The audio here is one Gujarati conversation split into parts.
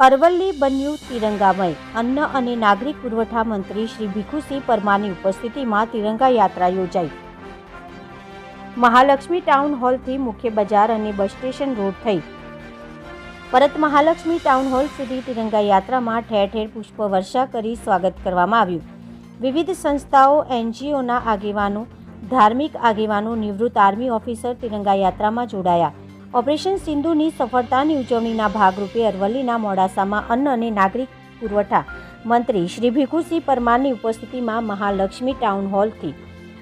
અરવલ્લી બન્યું તિરંગામય. અન્ન અને નાગરિક પુરવઠા મંત્રી શ્રી ભીખુસિંહ પરમારની ઉપસ્થિતિમાં તિરંગા યાત્રા યોજાઈ. મહાલક્ષ્મી ટાઉન હોલથી મુખ્ય બજાર અને બસ સ્ટેશન રોડ થઈ. પરત મહાલક્ષ્મી ટાઉન હોલ સુધી તિરંગા યાત્રામાં ઠેર ઠેર પુષ્પ વર્ષા કરી સ્વાગત કરવામાં આવ્યું. વિવિધ સંસ્થાઓ, એનજીઓના આગેવાનો, ધાર્મિક આગેવાનો, નિવૃત્ત આર્મી ઓફિસર તિરંગા યાત્રામાં જોડાયા. ઓપરેશન સિંધુની સફળતાની ઉજવણીના ભાગરૂપે અરવલ્લીના મોડાસામાં અન્ન અને નાગરિક પુરવઠા મંત્રી શ્રી ભીખુસિંહ પરમારની ઉપસ્થિતિમાં મહાલક્ષ્મી ટાઉન હોલથી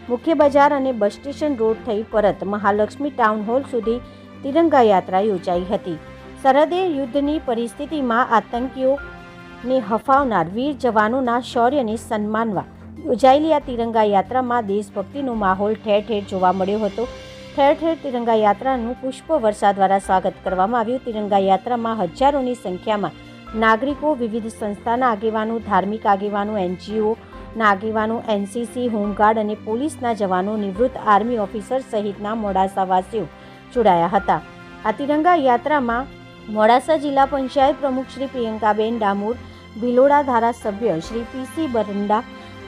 મુખ્ય બજાર અને બસ સ્ટેશન રોડ થઈ પરત મહાલક્ષ્મી ટાઉન હોલ સુધી તિરંગા યાત્રા યોજાઈ હતી. સરહદે યુદ્ધની પરિસ્થિતિમાં આતંકીઓને હફાવનાર વીર જવાનોના શૌર્યને સન્માનવા યોજાયેલી આ તિરંગા યાત્રામાં દેશભક્તિનો માહોલ ઠેર ઠેર જોવા મળ્યો હતો. ઠેર ઠેર તિરંગા યાત્રાનું પુષ્પ વર્ષા દ્વારા સ્વાગત કરવામાં આવ્યું. તિરંગા યાત્રામાં હજારોની સંખ્યામાં નાગરિકો, વિવિધ સંસ્થાના આગેવાનો, ધાર્મિક આગેવાનો, એનજીઓ ના આગેવાનો એનસીસી, હોમગાર્ડ અને પોલીસના જવાનો, નિવૃત્ત આર્મી ઓફિસર સહિતના મોડાસાવાસીઓ જોડાયા હતા. આ તિરંગા યાત્રામાં મોડાસા જિલ્લા પંચાયત પ્રમુખ શ્રી પ્રિયંકાબેન ડામોર, ભિલોડા ધારાસભ્ય શ્રી પીસી બરંડા,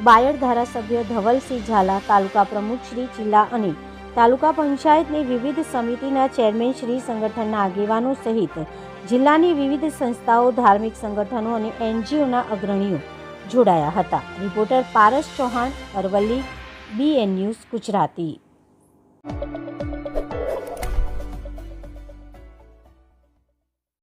બાયડ ધારાસભ્ય ધવલસિંહ ઝાલા, તાલુકા પ્રમુખ શ્રી જિલ્લા અને તાલુકા પંચાયતની વિવિધ સમિતિના ચેરમેન શ્રી સંગઠનના આગેવાનો સહિત જિલ્લાની વિવિધ સંસ્થાઓ, ધાર્મિક સંગઠનો અને એનજીઓના અગ્રણીઓ જોડાયા હતા. Reporter Paras Chauhan, Aravalli, BN news Gujarati.